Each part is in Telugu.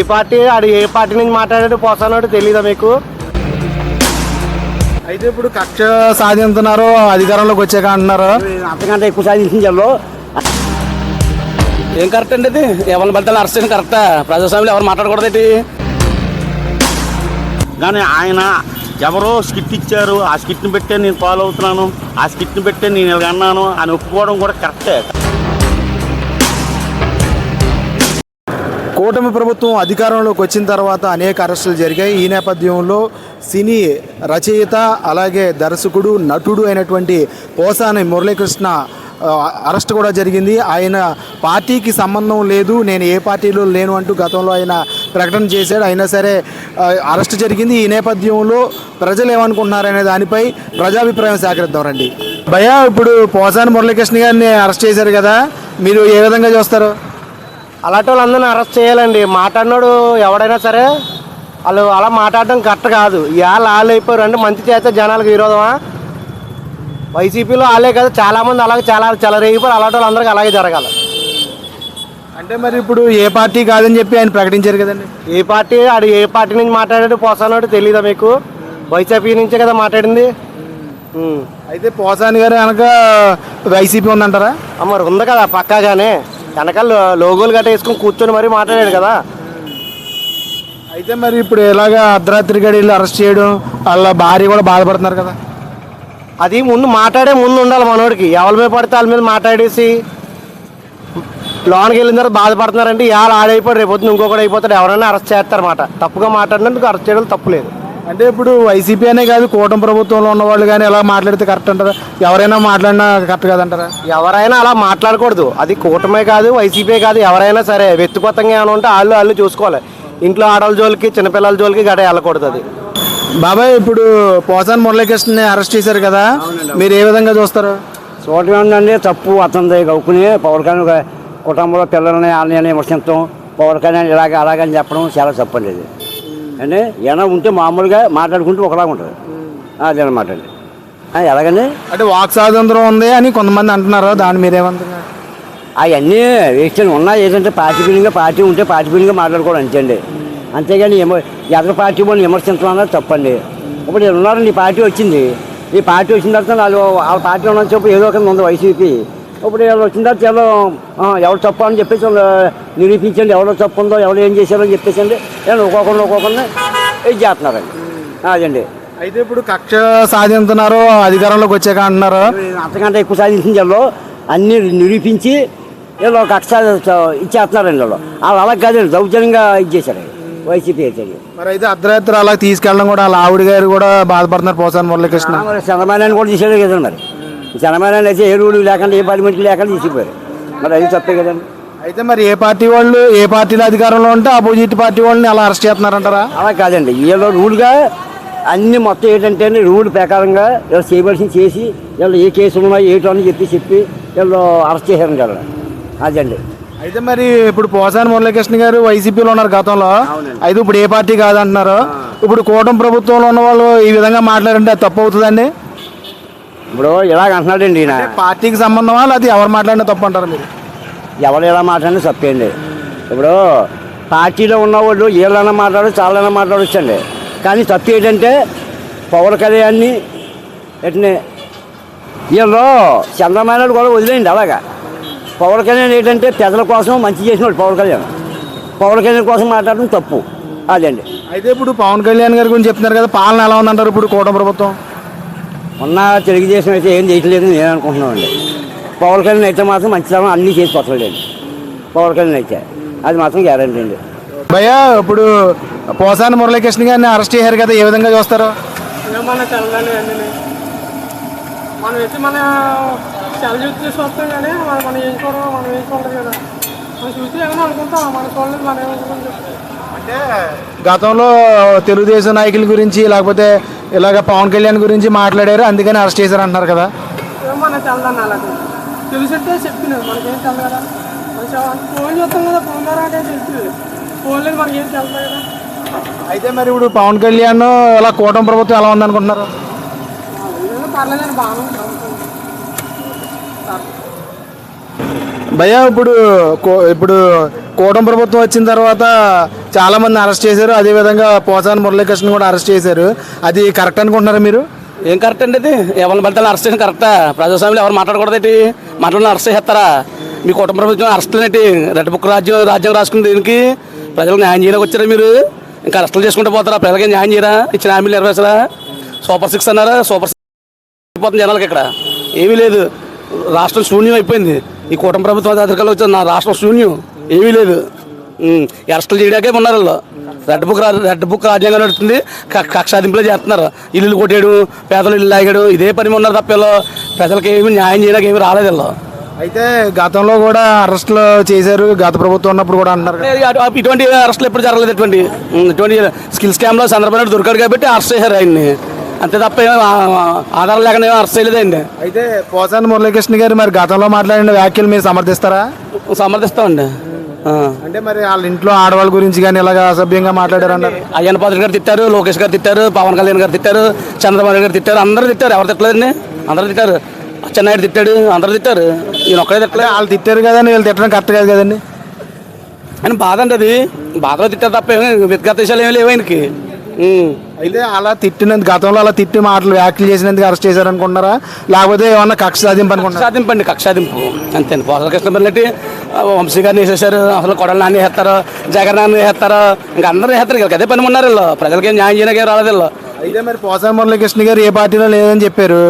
ఈ పార్టీ ఆడు ఏ పార్టీ నుంచి మాట్లాడాడు పోసానోడు తెలీదా మీకు అయితే ఇప్పుడు కక్ష సాధిస్తున్నారు అధికారంలోకి వచ్చాక అంటున్నారు అంతకంటే ఎక్కువ సాధించాలో ఏం కరెక్ట్ అండి ఇది ఎవరిని బద్దలు అరెస్ట్ కరెక్టా ప్రజాస్వామ్యం ఎవరు మాట్లాడకూడదు కానీ ఆయన ఎవరో స్కిట్ ఇచ్చారు ఆ స్కిట్ని పెట్టే నేను ఫాలో అవుతున్నాను ఆ స్కిట్ని పెట్టే నేను ఇలా అన్నాను అని ఒప్పుకోవడం కూడా కరెక్టే కూటమి ప్రభుత్వం అధికారంలోకి వచ్చిన తర్వాత అనేక అరెస్టులు జరిగాయి ఈ నేపథ్యంలో సినీ రచయిత అలాగే దర్శకుడు నటుడు అయినటువంటి పోసాని మురళీకృష్ణ అరెస్ట్ కూడా జరిగింది ఆయన పార్టీకి సంబంధం లేదు నేను ఏ పార్టీలో లేను అంటూ గతంలో ఆయన ప్రకటన చేశాడు అయినా సరే అరెస్ట్ జరిగింది ఈ నేపథ్యంలో ప్రజలు ఏమనుకుంటున్నారనే దానిపై ప్రజాభిప్రాయం సేకరిద్దాం రండి భయ ఇప్పుడు పోసాని మురళీకృష్ణ గారిని అరెస్ట్ చేశారు కదా మీరు ఏ విధంగా చూస్తారు అలాంటి వాళ్ళందరినీ అరెస్ట్ చేయాలండి మాట్లాడినాడు ఎవడైనా సరే వాళ్ళు అలా మాట్లాడడం కరెక్ట్ కాదు ఇవాళ వాళ్ళు అయిపోయారు అంటే మంచి చేస్తే జనాలకు విరోధమా వైసీపీలో వాళ్ళే కదా చాలామంది అలాగే చాలా చాలా రేగిపోయారు అలాంటి వాళ్ళందరికీ అలాగే జరగాలి అంటే మరి ఇప్పుడు ఏ పార్టీ కాదని చెప్పి ఆయన ప్రకటించారు కదండి ఏ పార్టీ ఆడు ఏ పార్టీ నుంచి మాట్లాడాడు పోసానాడు తెలియదా మీకు వైసీపీ నుంచే కదా మాట్లాడింది అయితే పోసాని గారు అనగా వైసీపీ ఉందంటారా మరి ఉంది కదా పక్కాగానే వెనకాల లోగోలు గట్ట వేసుకొని కూర్చొని మరీ మాట్లాడాడు కదా అయితే మరి ఇప్పుడు ఎలాగా అర్ధరాత్రి గడిలు అరెస్ట్ చేయడం వాళ్ళ భార్య కూడా బాధపడుతున్నారు కదా అది ముందు మాట్లాడే ముందు ఉండాలి మనోడికి ఎవరి మీద పడితే వాళ్ళ మీద మాట్లాడేసి లోన్కి వెళ్ళిన తర్వాత బాధపడుతున్నారంటే ఇవాళ రేపు రేపొద్దు ఇంకొకటి అయిపోతాడు ఎవరైనా అరెస్ట్ చేస్తారన్నమాట తప్పుగా మాట్లాడినందుకు అరెస్ట్ చేయడం తప్పు లేదు అంటే ఇప్పుడు వైసీపీ అనే కాదు కూటమి ప్రభుత్వంలో ఉన్న వాళ్ళు కానీ ఎలా మాట్లాడితే కరెక్ట్ అంటారా ఎవరైనా మాట్లాడినా కరెక్ట్ కాదంటారా ఎవరైనా అలా మాట్లాడకూడదు అది కూటమే కాదు వైసీపీ కాదు ఎవరైనా సరే వ్యక్తిగతంగా ఏమైనా ఉంటే వాళ్ళు వాళ్ళు చూసుకోవాలి ఇంట్లో ఆడవాళ్ళ జోలికి చిన్నపిల్లల జోలికి గడ వెళ్ళకూడదు అది బాబాయ్ ఇప్పుడు పోసాన్ మురళీకృష్ణని అరెస్ట్ చేశారు కదా మీరు ఏ విధంగా చూస్తారు చూడటం ఏంటంటే తప్పు అతనిది గౌకుని పవన్ కళ్యాణ్ కుటుంబంలో పిల్లలని వాళ్ళని విమర్శించడం పవన్ కళ్యాణ్ ఇలాగ అలాగని చెప్పడం చాలా తప్పండి అంటే ఏమైనా ఉంటే మామూలుగా మాట్లాడుకుంటే ఒకలాగా ఉంటుంది అదనమాట అండి ఎలాగండి అంటే వాక్ స్వాతంత్రం ఉంది అని కొంతమంది అంటున్నారు దాని మీరేమంటున్నారు అవన్నీ వేస్తే ఉన్నాయి ఏంటంటే పార్టీ బిల్డింగ్గా పార్టీ ఉంటే పార్టీ బిల్డింగ్గా మాట్లాడుకోవడం అంతే అండి అంతేగాని ఎవరి ఎదర పార్టీ వాళ్ళు విమర్శించడం తప్పండి ఇప్పుడు ఉన్నారండి ఈ పార్టీ వచ్చింది ఈ పార్టీ వచ్చిన తర్వాత వాళ్ళు వాళ్ళ పార్టీలో ఉన్న చెప్పు ఏదో ఒక ఉంది వైసీపీ ఇప్పుడు ఎవరు వచ్చిన తర్వాత ఎవరు ఎవరు తప్ప అని చెప్పేసి నిరూపించండి ఎవరు తప్పు ఉందో ఎవరు ఏం చేశారో అని చెప్పేసండి నేను ఒక్కొక్కరిని ఒక్కొక్కరిని ఇది చేస్తున్నారండి అదండి అయితే ఇప్పుడు కక్ష సాధించున్నారు అధికారంలోకి వచ్చాక అంటున్నారు అంతకంటే ఎక్కువ సాధించిన వాళ్ళు అన్నీ నిరూపించి వీళ్ళు కక్ష ఇచ్చేస్తున్నారండి వాళ్ళు వాళ్ళు అలా కాదు దౌర్జన్యంగా ఇచ్చేసారండి వైసీపీ అయితే మరి అయితే అర్ధరాత్రి అలా తీసుకెళ్ళడం కూడా వాళ్ళ ఆవిడ గారు కూడా బాధపడుతున్నారు పోసాను మురళీకృష్ణ చంద్రబాబు నాయుడు కూడా తీసేదే కదండి మరి జనమైన అయితే ఏ రూలు లేకుండా ఏ పది మనిషి లేకుండా తీసిపోయారు మరి అది తప్పే కదండి అయితే మరి ఏ పార్టీ వాళ్ళు ఏ పార్టీలో అధికారంలో ఉంటే ఆపోజిట్ పార్టీ వాళ్ళని అలా అరెస్ట్ చేస్తున్నారంటారా అలా కాదండి వీళ్ళు రూల్గా అన్ని మొత్తం ఏంటంటే రూల్ ప్రకారంగా వీళ్ళు చేయవలసింది చేసి వీళ్ళు ఏ కేసు ఉన్నాయి ఏటో అని చెప్పి చెప్పి వీళ్ళు అరెస్ట్ చేశారు కదా అదండి అయితే మరి ఇప్పుడు పోసాని మురళీకృష్ణ గారు వైసీపీలో ఉన్నారు గతంలో అయితే ఇప్పుడు ఏ పార్టీ కాదంటున్నారు ఇప్పుడు కూటమి ప్రభుత్వంలో ఉన్న వాళ్ళు ఈ విధంగా మాట్లాడంటే తప్పు అవుతుందండి ఇప్పుడు ఇలాగ అంటున్నాడండి ఈయన పార్టీకి సంబంధమా అది ఎవరు మాట్లాడినా తప్పు అంటారు మీరు ఎవరు ఎలా మాట్లాడినా తప్పేయండి ఇప్పుడు పార్టీలో ఉన్నవాళ్ళు వీళ్ళైనా మాట్లాడు వాళ్ళైనా మాట్లాడొచ్చండి కానీ తప్పు ఏంటంటే పవన్ కళ్యాణ్ని ఎట్నే వీళ్ళు చంద్రబాబు కూడా వదిలేయండి అలాగా పవన్ కళ్యాణ్ ఏంటంటే ప్రజల కోసం మంచి చేసిన వాళ్ళు పవన్ కళ్యాణ్ పవన్ కళ్యాణ్ కోసం మాట్లాడడం తప్పు అండి అయితే ఇప్పుడు పవన్ కళ్యాణ్ గారి గురించి చెప్తున్నారు కదా పాలన ఎలా ఉందంటారు ఇప్పుడు కోట ప్రభుత్వం ఉన్న తెలుగుదేశం అయితే ఏం చేయట్లేదు నేను అనుకుంటున్నామండి పవన్ కళ్యాణ్ అయితే మాత్రం మంచితనం అన్నీ చేసిపోతున్నాడు పవన్ కళ్యాణ్ అయితే అది మాత్రం గ్యారంటీ అండి భయ ఇప్పుడు పోసాని మురళీకృష్ణ గారిని అరెస్ట్ చేశారు కదా ఏ విధంగా చూస్తారు చూస్తాం కానీ మనం ఏం మనం ఏం కదా మనం ఏమైనా అనుకుంటాం మనం చూడలేదు మనం ఏమనుకుంటాం గతంలో తెలుగుదేశం నాయకుల గురించి లేకపోతే ఇలాగ పవన్ కళ్యాణ్ గురించి మాట్లాడారు అందుకని అరెస్ట్ చేశారు అంటున్నారు కదా తెలుసుంటే అయితే మరి ఇప్పుడు పవన్ కళ్యాణ్ ఇలా కూటమి ప్రభుత్వం ఎలా ఉందనుకుంటున్నారు పర్లేదండి ఉంటాం భయ ఇప్పుడు ఇప్పుడు కూటం ప్రభుత్వం వచ్చిన తర్వాత చాలా మంది అరెస్ట్ చేశారు అదేవిధంగా పోసాని మురళీకృష్ణ కూడా అరెస్ట్ చేశారు అది కరెక్ట్ అనుకుంటున్నారా మీరు ఏం కరెక్ట్ అండి అది ఎవరిని పడితే అరెస్ట్ చేయడం కరెక్టా ప్రజాస్వామ్యం ఎవరు మాట్లాడకూడదు మాట్లాడిన అరెస్ట్ చేస్తారా మీ కుటుంబ ప్రభుత్వం అరెస్టులు ఏంటి రెడ్ బుక్ రాజ్యం రాజ్యం రాసుకున్న దీనికి ప్రజలకు న్యాయం చేయడానికి వచ్చారా మీరు ఇంకా అరెస్టులు చేసుకుంటూ పోతారా ప్రజలకి న్యాయం చేయరా ఇచ్చిన హామీలు నెరవేర్చరా సూపర్ సిక్స్ అన్నారా సూపర్ సిక్స్ జనాలకి ఇక్కడ ఏమీ లేదు రాష్ట్రం శూన్యం అయిపోయింది ఈ కూటమి ప్రభుత్వం అధికారులు వచ్చి నా రాష్ట్రం శూన్యం ఏమీ లేదు అరెస్టులు చేయడాకే ఉన్నారు వాళ్ళు రెడ్ బుక్ రెడ్ బుక్ రాజ్యాంగం నడుస్తుంది కక్షాదింపులే చేస్తున్నారు ఇల్లు కొట్టాడు పేదలు ఇల్లు లాగాడు ఇదే పని ఉన్నారు తప్ప ప్రజలకు ఏమి న్యాయం చేయడానికి ఏమి రాలేదు వీళ్ళు అయితే గతంలో కూడా అరెస్టులు చేశారు గత ప్రభుత్వం ఉన్నప్పుడు కూడా అన్నారు ఇటువంటి అరెస్టులు ఎప్పుడు జరగలేదు ఇటువంటి ఇటువంటి స్కిల్ స్కామ్లో చంద్రబాబు నాయుడు దొరికాడు కాబట్టి అరెస్ట్ చేశారు ఆయన్ని అంతే తప్ప ఆధారం లేకుండా అరెస్ట్ చేయలేదండి అయితే పోసాని మురళీకృష్ణ గారు మరి గతంలో మాట్లాడిన వ్యాఖ్యలు మీరు సమర్థిస్తారా సమర్థిస్తామండి అంటే మరి వాళ్ళ ఇంట్లో ఆడవాళ్ళ గురించి కానీ ఇలాగ అసభ్యంగా మాట్లాడారు అయ్యన్న పాత్ర గారు తిట్టారు లోకేష్ గారు తిట్టారు పవన్ కళ్యాణ్ గారు తిట్టారు చంద్రబాబు గారు తిట్టారు అందరూ తిట్టారు ఎవరు తిట్టలేదండి అందరూ తిట్టారు అచ్చెన్నాయుడు తిట్టాడు అందరూ తిట్టారు ఈయన ఒక్కడే తిట్టలేదు వాళ్ళు తిట్టారు కదండి వీళ్ళు తిట్టడం కరెక్ట్ కాదు కదండి అని బాధ అండి అది బాధలో తిట్టారు తప్ప వ్యక్తిగత విషయాలు ఏమి లేవు ఆయనకి అయితే అలా తిట్టినందుకు గతంలో అలా తిట్టి మాటలు వ్యాఖ్యలు చేసినందుకు అరెస్ట్ చేశారు అనుకుంటున్నారా లేకపోతే ఏమన్నా కక్ష సాధింపు అనుకుంటారు సాధింపు అండి కక్ష సాధింపు అంతే పోసల కృష్ణపల్లి వంశీ గారిని వేసేసారు అసలు కొడలు నాన్న వేస్తారు జగన్ నాన్న వేస్తారు ఇంకా అందరూ వేస్తారు కదా అదే పని ఉన్నారు వీళ్ళు ప్రజలకి న్యాయం చేయడానికి రాలేదు వీళ్ళు అయితే మరి పోసాల మురళీకృష్ణ గారు ఏ పార్టీలో లేదని చెప్పారు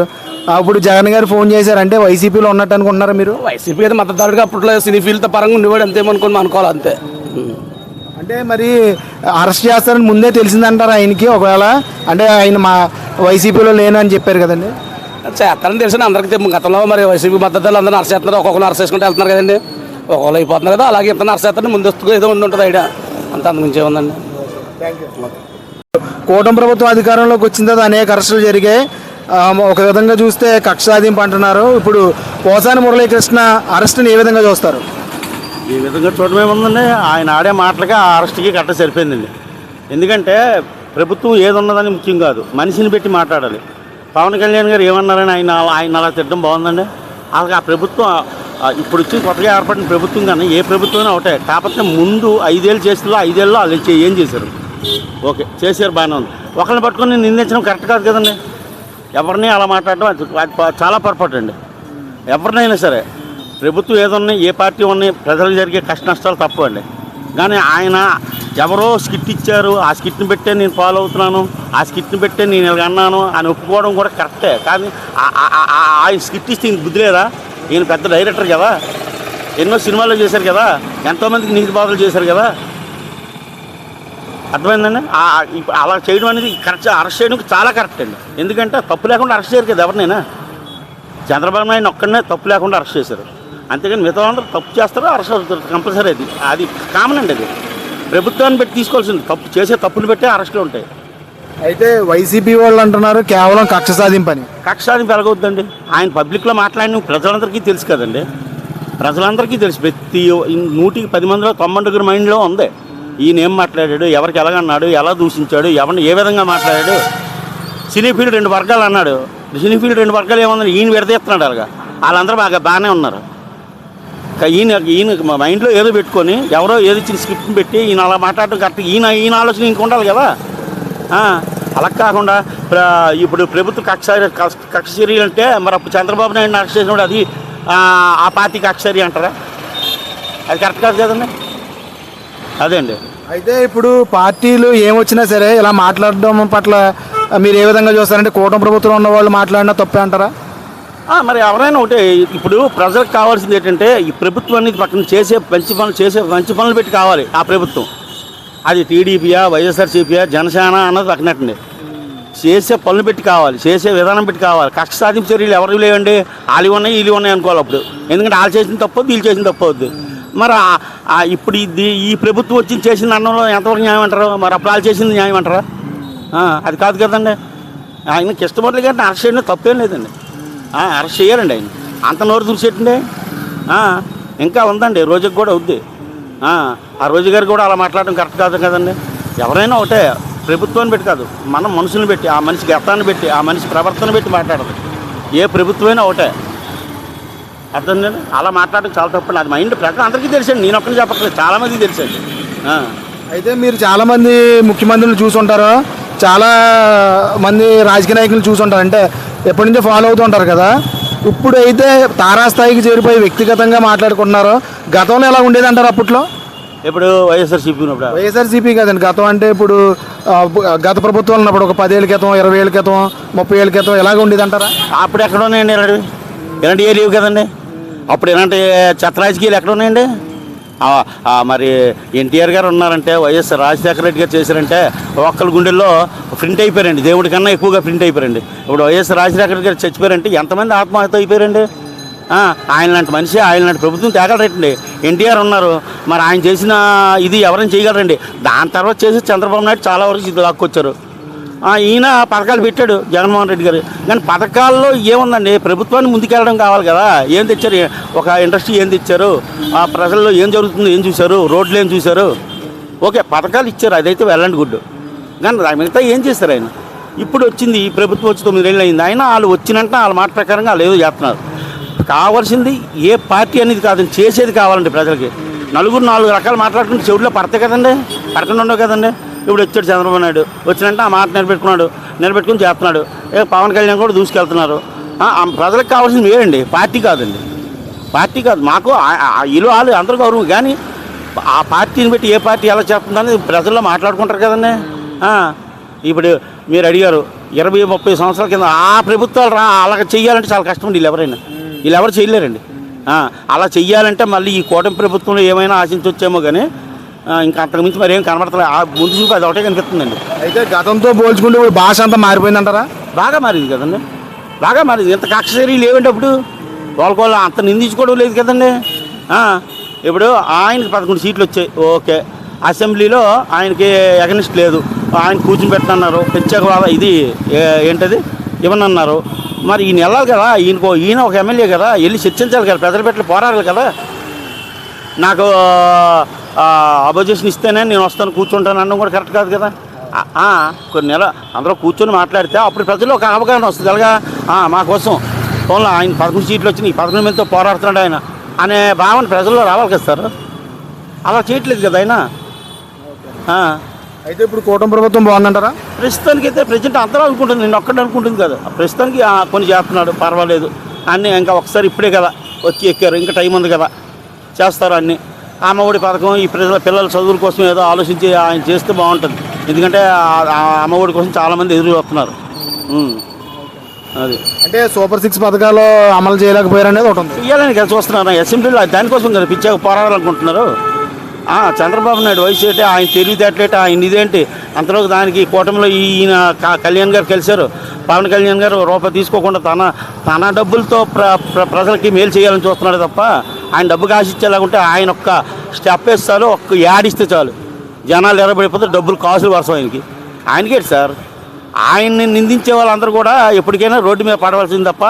అప్పుడు జగన్ గారు ఫోన్ చేశారు అంటే వైసీపీలో ఉన్నట్టు అనుకుంటున్నారా మీరు వైసీపీ అయితే మద్దతుదారుడిగా అప్పట్లో సినీ ఫీల్తో పరంగా ఉండేవాడు అంతేమనుకోని అనుకోవాలి అంతే అంటే మరి అరెస్ట్ చేస్తారని ముందే తెలిసిందంటారు ఆయనకి ఒకవేళ అంటే ఆయన మా వైసీపీలో అని చెప్పారు కదండి చేస్తారని తెలిసిన అందరికీ గతంలో మరి వైసీపీ మద్దతు అందరూ అరెస్ట్ చేస్తున్నారు ఒక్కొక్కరు అరెస్ట్ చేసుకుంటే వెళ్తున్నారు కదండి ఒకవేళ అయిపోతున్నారు కదా అలాగే ఇంత అరెస్ట్ చేస్తారని ముందస్తుగా ఏదో ఉండి ఉంటుంది ఐడియా అంత అందుగురించి ఏముందండి కూటమి ప్రభుత్వం అధికారంలోకి వచ్చిన తర్వాత అనేక అరెస్టులు జరిగాయి ఒక విధంగా చూస్తే కక్ష సాధింపు అంటున్నారు ఇప్పుడు పోసాని మురళీకృష్ణ అరెస్ట్ని ఏ విధంగా చూస్తారు ఈ విధంగా చూడమే ఉందండి ఆయన ఆడే మాటలకి ఆ అరెస్ట్కి కట్ట సరిపోయిందండి ఎందుకంటే ప్రభుత్వం ఏది ఉన్నదని ముఖ్యం కాదు మనిషిని పెట్టి మాట్లాడాలి పవన్ కళ్యాణ్ గారు ఏమన్నారని ఆయన ఆయన అలా తిట్టడం బాగుందండి అలాగే ఆ ప్రభుత్వం ఇప్పుడు వచ్చి కొత్తగా ఏర్పడిన ప్రభుత్వం కానీ ఏ ప్రభుత్వమైనా ఒకటే కాకపోతే ముందు ఐదేళ్ళు చేస్తుందో ఐదేళ్ళు వాళ్ళు ఏం చేశారు ఓకే చేశారు బాగానే ఉంది ఒకరిని పట్టుకొని నిందించడం కరెక్ట్ కాదు కదండి ఎవరిని అలా మాట్లాడడం అది చాలా పొరపాటు అండి ఎవరినైనా సరే ప్రభుత్వం ఏదన్నా ఏ పార్టీ ఉన్నాయి ప్రజలు జరిగే కష్ట నష్టాలు తప్పవండి కానీ ఆయన ఎవరో స్కిట్ ఇచ్చారు ఆ స్కిట్ని పెట్టే నేను ఫాలో అవుతున్నాను ఆ స్కిట్ని పెట్టే నేను అన్నాను అని ఒప్పుకోవడం కూడా కరెక్టే కానీ ఆయన స్కిట్ ఇస్తే బుద్ధి బుద్ధిలేదా ఈయన పెద్ద డైరెక్టర్ కదా ఎన్నో సినిమాలు చేశారు కదా ఎంతోమందికి నీతి బాధలు చేశారు కదా అర్థమైందండి అలా చేయడం అనేది కరెక్ట్ అరెస్ట్ చేయడం చాలా కరెక్ట్ అండి ఎందుకంటే తప్పు లేకుండా అరెస్ట్ చేయరు కదా ఎవరినైనా చంద్రబాబు నాయుడు ఒక్కడనే తప్పు లేకుండా అరెస్ట్ చేశారు అంతేగాని మిగతా అందరూ తప్పు చేస్తారో అరెస్ట్ కంపల్సరీ అది అది కామన్ అండి అది ప్రభుత్వాన్ని పెట్టి తీసుకోవాల్సింది తప్పు చేసే తప్పులు పెట్టే అరెస్ట్లు ఉంటాయి అయితే వైసీపీ వాళ్ళు అంటున్నారు కేవలం కక్ష సాధింపని కక్ష సాధింపు ఎలాగొద్దండి ఆయన పబ్లిక్లో మాట్లాడిన ప్రజలందరికీ తెలుసు కదండి ప్రజలందరికీ తెలుసు ప్రతి నూటికి పది మందిలో తొమ్మండుగురు మైండ్లో ఉంది ఈయన ఏం మాట్లాడాడు ఎవరికి ఎలాగన్నాడు ఎలా దూషించాడు ఎవరిని ఏ విధంగా మాట్లాడాడు సినీ ఫీల్డ్ రెండు వర్గాలు అన్నాడు సినీ ఫీల్డ్ రెండు వర్గాలు ఏమన్నాడు ఈయన విడదీస్తున్నాడు అలాగా వాళ్ళందరూ బాగా బాగానే ఉన్నారు ఈయన ఈయన మా మైండ్లో ఏదో పెట్టుకొని ఎవరో ఏదో ఇచ్చిన స్క్రిప్ట్ని పెట్టి ఈయన అలా మాట్లాడడం కరెక్ట్ ఈయన ఈయన ఆలోచన ఇంక ఉండాలి కదా అలా కాకుండా ఇప్పుడు ప్రభుత్వ కక్ష కక్షరి అంటే మరి అప్పుడు చంద్రబాబు నాయుడు అరెస్ట్ చేసినప్పుడు అది ఆ పార్టీ కక్షరి అంటారా అది కరెక్ట్ కాదు కదండి అదే అండి అయితే ఇప్పుడు పార్టీలు ఏమొచ్చినా సరే ఇలా మాట్లాడడం పట్ల మీరు ఏ విధంగా చూస్తారంటే కూటమి ప్రభుత్వం ఉన్న వాళ్ళు మాట్లాడినా తప్పే అంటారా మరి ఎవరైనా ఒకటే ఇప్పుడు ప్రజలకు కావాల్సింది ఏంటంటే ఈ ప్రభుత్వం అనేది పక్కన చేసే మంచి పనులు చేసే మంచి పనులు పెట్టి కావాలి ఆ ప్రభుత్వం అది టీడీపీయా వైఎస్ఆర్సీపీయా జనసేన అన్నది పక్కనట్టండి చేసే పనులు పెట్టి కావాలి చేసే విధానం పెట్టి కావాలి కక్ష సాధింపు చర్యలు ఎవరు లేవండి వాళ్ళు ఉన్నాయి వీళ్ళు ఉన్నాయి అనుకోవాలి అప్పుడు ఎందుకంటే వాళ్ళు చేసిన తప్పు వీళ్ళు చేసిన తప్పు అవుద్ది మరి ఇప్పుడు ఇది ఈ ప్రభుత్వం వచ్చి చేసిన అన్నంలో ఎంతవరకు న్యాయం అంటారు మరి అప్పుడు వాళ్ళు చేసింది న్యాయం అంటారా అది కాదు కదండి ఆయన కృష్ణమూర్తి కానీ అరెస్ట్ తప్పేం లేదండి అరెస్ట్ చేయాలండి ఆయన అంత నోరు దూసేటండి ఇంకా ఉందండి రోజుకి కూడా ఉంది ఆ రోజు గారు కూడా అలా మాట్లాడడం కరెక్ట్ కాదు కదండి ఎవరైనా ఒకటే ప్రభుత్వాన్ని పెట్టి కాదు మనం మనుషులను పెట్టి ఆ మనిషి గతాన్ని పెట్టి ఆ మనిషి ప్రవర్తన పెట్టి మాట్లాడదు ఏ ప్రభుత్వమైనా ఒకటే అర్థం అలా మాట్లాడడం చాలా తప్పండి అది మైండ్ ప్రకారం అందరికీ తెలుసండి నేను ఒక్కరిని చెప్పట్లేదు చాలామందికి తెలుసండి అయితే మీరు చాలామంది ముఖ్యమంత్రులు చూసుంటారు చాలా మంది రాజకీయ నాయకులు చూసుంటారు అంటే ఎప్పటి నుంచో ఫాలో అవుతూ ఉంటారు కదా ఇప్పుడు అయితే తారాస్థాయికి చేరిపోయి వ్యక్తిగతంగా మాట్లాడుకుంటున్నారో గతంలో ఎలా ఉండేది అంటారు అప్పట్లో ఇప్పుడు వైఎస్ఆర్సీపీ ఉన్నప్పుడు వైఎస్ఆర్సీపీ కదండి గతం అంటే ఇప్పుడు గత ప్రభుత్వాలు ఉన్నప్పుడు ఒక పదేళ్ళ క్రితం ఇరవై ఏళ్ళ క్రితం ముప్పై ఏళ్ళ క్రితం ఎలాగ ఉండేది అంటారా అప్పుడు ఎక్కడ ఉన్నాయండి ఇలాంటివి ఇలాంటివి లేవు కదండి అప్పుడు ఇలాంటి చెత్త రాజకీయాలు ఎక్కడ ఉన్నాయండి మరి ఎన్టీఆర్ గారు ఉన్నారంటే వైఎస్ రాజశేఖర రెడ్డి గారు చేశారంటే ఒక్కరి గుండెల్లో ప్రింట్ అయిపోయారండి దేవుడి కన్నా ఎక్కువగా ప్రింట్ అయిపోయారండి ఇప్పుడు వైఎస్ రాజశేఖర రెడ్డి గారు చచ్చిపోయారంటే ఎంతమంది ఆత్మహత్య అయిపోయారండి ఆయన లాంటి మనిషి ఆయన లాంటి ప్రభుత్వం తేగలరండి ఎన్టీఆర్ ఉన్నారు మరి ఆయన చేసిన ఇది ఎవరైనా చేయగలరండి దాని తర్వాత చేసి చంద్రబాబు నాయుడు చాలా వరకు ఇది లాక్కొచ్చారు ఈయన పథకాలు పెట్టాడు జగన్మోహన్ రెడ్డి గారు కానీ పథకాల్లో ఏముందండి ప్రభుత్వాన్ని ముందుకెళ్ళడం కావాలి కదా ఏం తెచ్చారు ఒక ఇండస్ట్రీ ఏం తెచ్చారు ఆ ప్రజల్లో ఏం జరుగుతుందో ఏం చూశారు రోడ్లు ఏం చూశారు ఓకే పథకాలు ఇచ్చారు అదైతే వెళ్ళండి గుడ్డు కానీ మిగతా ఏం చేశారు ఆయన ఇప్పుడు వచ్చింది ఈ ప్రభుత్వం వచ్చి తొమ్మిది ఏళ్ళు అయింది ఆయన వాళ్ళు వచ్చినంటే వాళ్ళ మాట ప్రకారంగా వాళ్ళు ఏదో చేస్తున్నారు కావాల్సింది ఏ పార్టీ అనేది కాదు చేసేది కావాలండి ప్రజలకి నలుగురు నాలుగు రకాలు మాట్లాడుకుంటే చెవుల్లో పడతాయి కదండి పడకుండా ఉండవు కదండి ఇప్పుడు వచ్చాడు చంద్రబాబు నాయుడు వచ్చినంటే ఆ మాట నిలబెట్టుకున్నాడు నిలబెట్టుకుని చేస్తున్నాడు పవన్ కళ్యాణ్ కూడా దూసుకెళ్తున్నారు ప్రజలకు కావాల్సింది వేరండి పార్టీ కాదండి పార్టీ కాదు మాకు ఇల్లు వాళ్ళు అందరూ గౌరవం కానీ ఆ పార్టీని బట్టి ఏ పార్టీ ఎలా చెప్తుందని ప్రజల్లో మాట్లాడుకుంటారు కదండి ఇప్పుడు మీరు అడిగారు ఇరవై ముప్పై సంవత్సరాల కింద ఆ ప్రభుత్వాలు రా అలా చేయాలంటే చాలా కష్టం వీళ్ళు ఎవరైనా వీళ్ళు ఎవరు చేయలేరండి అలా చెయ్యాలంటే మళ్ళీ ఈ కూటమి ప్రభుత్వంలో ఏమైనా ఆశించవచ్చేమో కానీ ఇంకా అంతకుమించి మరి ఏం కనబడతలే ఆ ముందు చూపు అది ఒకటే కనిపిస్తుందండి అయితే గతంతో పోల్చుకుంటే ఇప్పుడు భాష అంతా మారిపోయిందంటారా బాగా మారింది కదండి బాగా మారింది ఇంత కక్షశరీ లేవండి అప్పుడు వాళ్ళకోళ్ళు అంత నిందించుకోవడం లేదు కదండి ఇప్పుడు ఆయనకి పదకొండు సీట్లు వచ్చాయి ఓకే అసెంబ్లీలో ఆయనకి ఎగనిస్ట్ లేదు ఆయన కూర్చుని పెట్టనన్నారు పెంచాక ఇది ఏంటది ఇవ్వనన్నారు మరి ఈయన వెళ్ళాలి కదా ఈయనకో ఈయన ఒక ఎమ్మెల్యే కదా వెళ్ళి చర్చించాలి కదా పెద్దలు పెట్టలు పోరాడాలి కదా నాకు అపోజిషన్ ఇస్తేనే నేను వస్తాను కూర్చుంటాను అనడం కూడా కరెక్ట్ కాదు కదా కొన్ని నెల అందరూ కూర్చొని మాట్లాడితే అప్పుడు ప్రజలు ఒక అవగాహన వస్తుంది అలాగా మా కోసం పోన్లో ఆయన పదకొండు సీట్లు వచ్చి నీ పదకొండు మందితో పోరాడుతున్నాడు ఆయన అనే భావన ప్రజల్లో రావాలి కదా సార్ అలా చేయట్లేదు కదా ఆయన అయితే ఇప్పుడు కూటమి ప్రభుత్వం బాగుందంటారా ప్రస్తుతానికి అయితే ప్రజెంట్ అందరూ అనుకుంటుంది నేను ఒక్కడే అనుకుంటుంది కదా ప్రస్తుతానికి కొన్ని చేస్తున్నాడు పర్వాలేదు అన్నీ ఇంకా ఒకసారి ఇప్పుడే కదా వచ్చి ఎక్కారు ఇంకా టైం ఉంది కదా చేస్తారు అన్నీ ఒడి పథకం ఈ ప్రజల పిల్లల చదువుల కోసం ఏదో ఆలోచించి ఆయన చేస్తే బాగుంటుంది ఎందుకంటే అమ్మ ఒడి కోసం చాలామంది ఎదురు చూస్తున్నారు అది అంటే సూపర్ సిక్స్ పథకాలు అమలు చేయలేకపోయారనేది ఒకటి ఉంది కదా చూస్తున్నారు అసెంబ్లీలో దానికోసం కదా పిచ్చాక పోరాడాలనుకుంటున్నారు చంద్రబాబు నాయుడు వయసు ఏంటి ఆయన తెలివితేటలేట ఆయన ఇదేంటి అంతలోకి దానికి కూటమిలో ఈయన కళ్యాణ్ గారు కలిశారు పవన్ కళ్యాణ్ గారు రూపాయి తీసుకోకుండా తన తన డబ్బులతో ప్ర ప్రజలకి మేలు చేయాలని చూస్తున్నాడు తప్ప ఆయన డబ్బు కాసిచ్చేలాగుంటే ఆయన ఒక్క స్టెప్ వేస్తారు ఒక్క యాడ్ ఇస్తే చాలు జనాలు ఎర్రబడిపోతే డబ్బులు కాసులు వరసం ఆయనకి ఆయనకేంటి సార్ ఆయన్ని నిందించే వాళ్ళందరూ కూడా ఎప్పటికైనా రోడ్డు మీద పడవలసింది తప్ప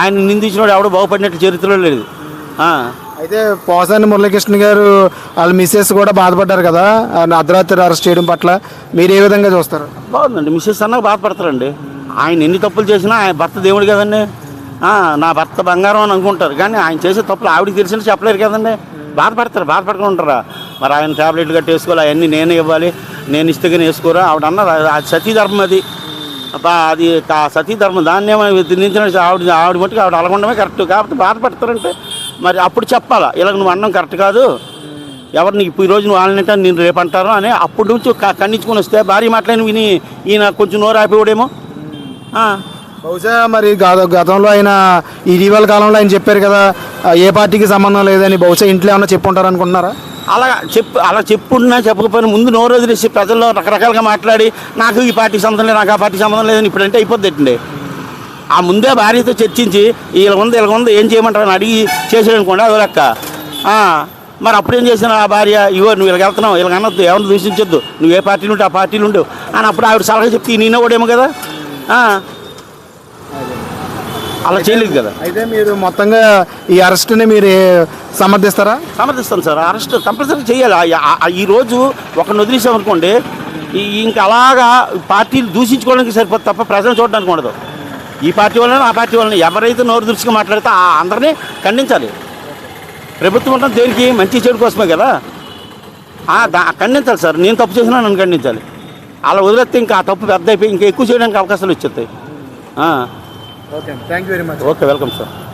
ఆయన నిందించినోడు ఎవడో బాగుపడినట్టు చరిత్రలో లేదు అయితే పోసాని మురళీకృష్ణ గారు వాళ్ళ మిస్సెస్ కూడా బాధపడ్డారు కదా అర్ధరాత్రి అరెస్ట్ చేయడం పట్ల మీరు ఏ విధంగా చూస్తారు బాగుందండి మిస్సెస్ అన్నా బాధపడతారండి ఆయన ఎన్ని తప్పులు చేసినా ఆయన భర్త దేవుడు కదండి నా భర్త బంగారం అని అనుకుంటారు కానీ ఆయన చేసే తప్పులు ఆవిడకి తెలిసిన చెప్పలేరు కదండి బాధపడతారు బాధపడుకుని ఉంటారా మరి ఆయన ట్యాబ్లెట్లు కట్టి వేసుకోవాలి అవన్నీ నేనే ఇవ్వాలి నేను ఇస్తే వేసుకోరా ఆవిడ అన్నారు అది సతీధర్మం అది అది సతీధర్మం దాన్ని నిందించిన ఆవిడ ఆవిడ మట్టుకు ఆవిడ అలగొండమే కరెక్ట్ కాబట్టి బాధపడతారంటే మరి అప్పుడు చెప్పాలా ఇలాగ నువ్వు అన్నం కరెక్ట్ కాదు ఎవరు నీకు ఈ రోజు నువ్వు వాళ్ళనంటే నేను రేపు అంటారు అని అప్పటి నుంచి ఖండించుకొని వస్తే భార్య మాట్లాడిన విని ఈయన కొంచెం నోరు ఆపేవాడేమో బహుశా మరి గతంలో ఆయన ఇటీవల కాలంలో ఆయన చెప్పారు కదా ఏ పార్టీకి సంబంధం లేదని బహుశా ఇంట్లో ఏమన్నా చెప్పుంటారు అనుకుంటున్నారా అలా చెప్పు అలా చెప్పున్నా చెప్పకపోయినా ముందు నోరు ఇచ్చి ప్రజల్లో రకరకాలుగా మాట్లాడి నాకు ఈ పార్టీ సంబంధం లేదు నాకు ఆ పార్టీకి సంబంధం లేదని ఇప్పుడంటే అయిపోద్ది ఆ ముందే భార్యతో చర్చించి ఇలా ఉంది ఇలా ఉంది ఏం చేయమంటారని అడిగి చేసాడనుకోండి అది లెక్క మరి అప్పుడేం చేసిన ఆ భార్య ఇవ్వరు నువ్వు ఇలా వెళ్తున్నావు ఇలా అనొద్దు ఎవరిని దూషించొద్దు నువ్వు ఏ పార్టీలు ఉంటే ఆ పార్టీలు ఉండవు అని అప్పుడు ఆవిడ సలహా చెప్తే నేనే కూడా ఏమో కదా అలా చేయలేదు కదా అయితే మీరు మొత్తంగా ఈ అరెస్ట్ని మీరు సమర్థిస్తారా సమర్థిస్తాను సార్ అరెస్ట్ కంపల్సరీ చేయాలి ఈ రోజు ఒకరిని వదిలేసాం అనుకోండి ఇంకా అలాగా పార్టీలు దూషించుకోవడానికి సరిపోతుంది తప్ప ప్రజలను చూడడానికి ఉండదు ఈ పార్టీ వలన ఆ పార్టీ వలన ఎవరైతే నోరు దృష్టిగా మాట్లాడితే ఆ అందరినీ ఖండించాలి ప్రభుత్వం ఉండడం దేనికి మంచి చెడు కోసమే కదా ఖండించాలి సార్ నేను తప్పు చేసినా నన్ను ఖండించాలి అలా వదిలేస్తే ఇంకా ఆ తప్పు పెద్ద అయిపోయి ఇంకా ఎక్కువ చేయడానికి అవకాశాలు వచ్చేస్తాయి Okay, thank you very much. Okay, welcome, sir.